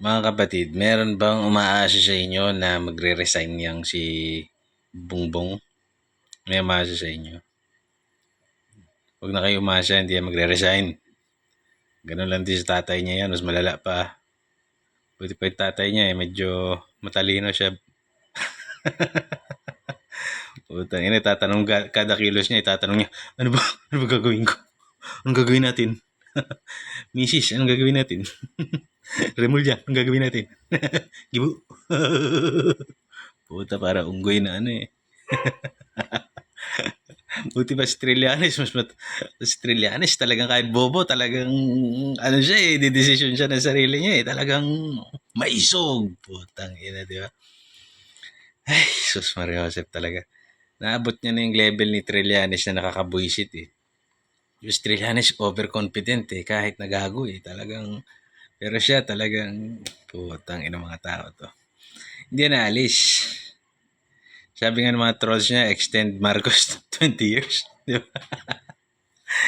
Mga kapatid, meron bang umaasa sa inyo na magre-resign yang si Bongbong? May umaasa sa inyo? Huwag na kayo umasa, hindi yan magre-resign. Ganun lang din sa tatay niya yan, mas malala pa. Buti pa yung tatay niya eh, medyo matalino siya. Putang ina, tatanong kada kilos niya, itatanong niya, ano ba, ano ba gagawin ko? Anong gagawin natin? Misis, anong gagawin natin? Remulya, anong gagawin natin? Gibu. Puta, para unggoy na ano eh. Buti pa si Trillanes, mas mat... Si Trillanes talagang kahit bobo, talagang ano siya eh, didesisyon siya ng sarili niya eh. Talagang maisog. Putang ina, di ba? Ay, sus Maria Joseph talaga. Naabot niya na yung level ni Trillanes na nakakabuisit eh. Si Trillanes overconfident eh, kahit nagago eh. Talagang, pero siya talagang, putang ina mga tao to. Hindi na alis. Sabi nga ng mga trolls niya, extend Marcos to 20 years. Di ba?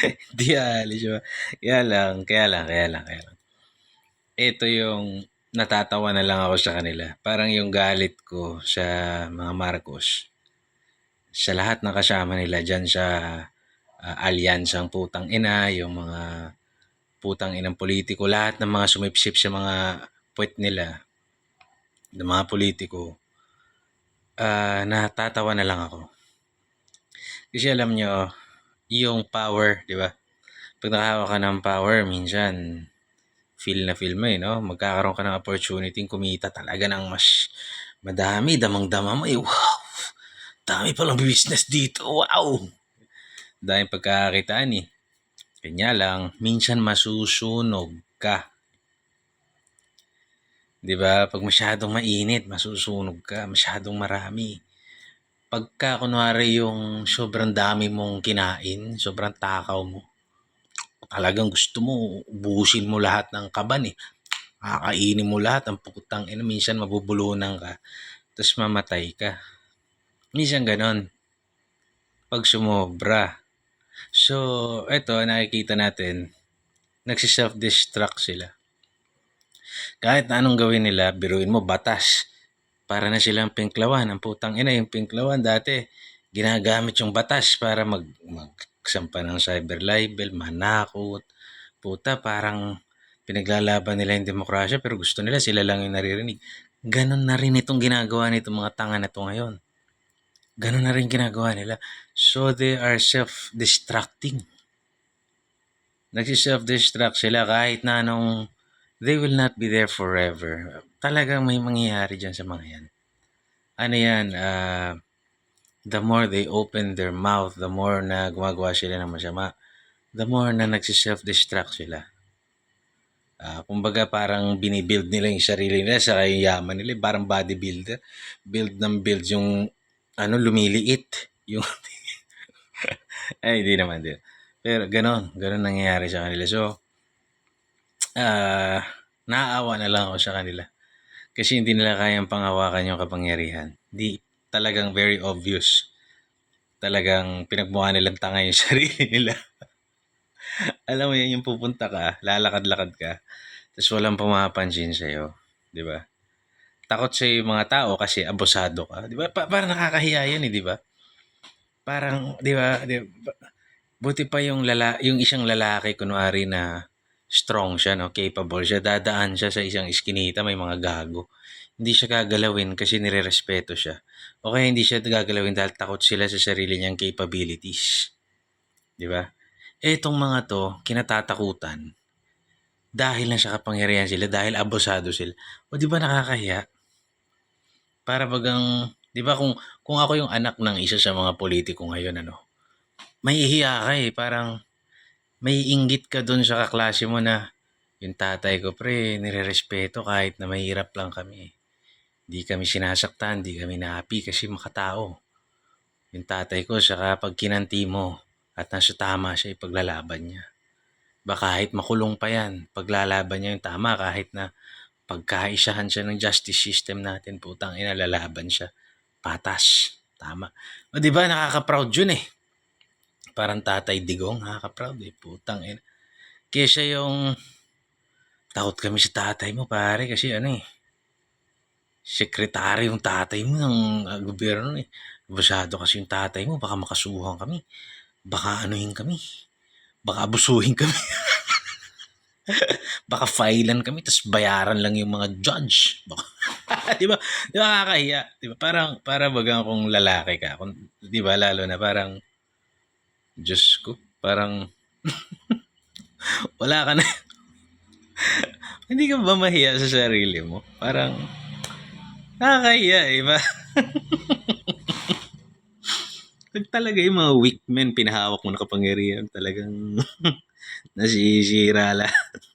Hindi alis siya. Kaya lang, kaya lang, kaya lang, kaya lang. Ito yung natatawa na lang ako sa kanila. Parang yung galit ko sa mga Marcos. Sa lahat ng kasama nila dyan sa uh, alyansang putang ina, yung mga putang inang politiko, lahat ng mga sumipsip sa mga puwet nila, ng mga politiko, ah natatawa na lang ako. Kasi alam nyo, yung power, di ba? Pag nakahawak ka ng power, minsan, feel na feel mo eh, no? Magkakaroon ka ng opportunity kumita talaga ng mas madami, damang-dama mo eh. Wow! Dami palang business dito. Wow! Dahil pagkakakitaan eh. Kanya lang, minsan masusunog ka. 'Di ba? Pag masyadong mainit, masusunog ka, masyadong marami. Pagka kunwari yung sobrang dami mong kinain, sobrang takaw mo, talagang gusto mo, ubusin mo lahat ng kaban eh. Kakainin mo lahat, ang putang ina, minsan mabubulunan ka, tapos mamatay ka. Minsan ganon. Pag sumobra. So, eto, nakikita natin, nagsi-self-destruct sila. Kahit na anong gawin nila, biruin mo, batas. Para na silang pinklawan. Ang putang ina, yung pinklawan dati, ginagamit yung batas para mag, magsampa ng cyber libel, manakot. Puta, parang pinaglalaban nila yung demokrasya pero gusto nila sila lang yung naririnig. Ganon na rin itong ginagawa nitong mga tanga na to ngayon. Ganon na rin ginagawa nila. So they are self-destructing. Nagsi-self-destruct sila kahit na anong they will not be there forever. Talagang may mangyayari dyan sa mga yan. Ano yan, uh, the more they open their mouth, the more na gumagawa sila ng masama, the more na nagsi-self-destruct sila. Uh, kumbaga parang binibuild nila yung sarili nila sa yaman nila, parang bodybuilder. Build ng build yung ano, lumiliit. Yung ay, hindi naman din. Pero ganon, ganon nangyayari sa kanila. So, ah, naaawa na lang ako sa kanila. Kasi hindi nila kayang panghawakan yung kapangyarihan. Di talagang very obvious. Talagang pinagmukha nilang tanga yung sarili nila. Alam mo yan, yung pupunta ka, lalakad-lakad ka, tapos walang pumapansin sa'yo. Ba? Takot sa yung mga tao kasi abusado ka. Di ba? Pa- parang nakakahiya yan eh, di ba? Parang, di ba? Di ba? Buti pa yung, lala, yung isang lalaki, kunwari na strong siya, no? capable siya, dadaan siya sa isang iskinita, may mga gago. Hindi siya gagalawin kasi nire-respeto siya. O kaya hindi siya gagalawin dahil takot sila sa sarili niyang capabilities. Di ba? Etong mga to, kinatatakutan dahil na sa kapangyarihan sila, dahil abusado sila. O di ba nakakahiya? Para bagang, di ba kung, kung ako yung anak ng isa sa mga politiko ngayon, ano, may ihiya ka eh, parang, may inggit ka dun sa kaklase mo na yung tatay ko pre, nire-respeto kahit na mahirap lang kami. Hindi kami sinasaktan, hindi kami nahapi kasi makatao. Yung tatay ko, saka pag kinanti mo at nasa tama siya, ipaglalaban niya. Ba kahit makulong pa yan, paglalaban niya yung tama kahit na pagkaisahan siya ng justice system natin, putang ina, lalaban siya. Patas. Tama. O di ba nakaka-proud yun eh parang tatay digong, nakaka-proud eh, putang ina. Kesa yung takot kami sa tatay mo pare kasi ano eh, sekretary yung tatay mo ng ah, gobyerno eh. Abusado kasi yung tatay mo, baka makasuhan kami. Baka anuhin kami. Baka abusuhin kami. baka filean kami, tapos bayaran lang yung mga judge. Di ba? Di ba kakahiya? Di ba? Parang, para bagang kung lalaki ka. Kung, di ba? Lalo na parang, Diyos ko, parang, wala ka na. Hindi ka ba mahiya sa sarili mo? Parang, nakakahiya eh. Ba? Talaga yung mga weak men, pinahawak mo na kapangyarihan, talagang nasisira lahat.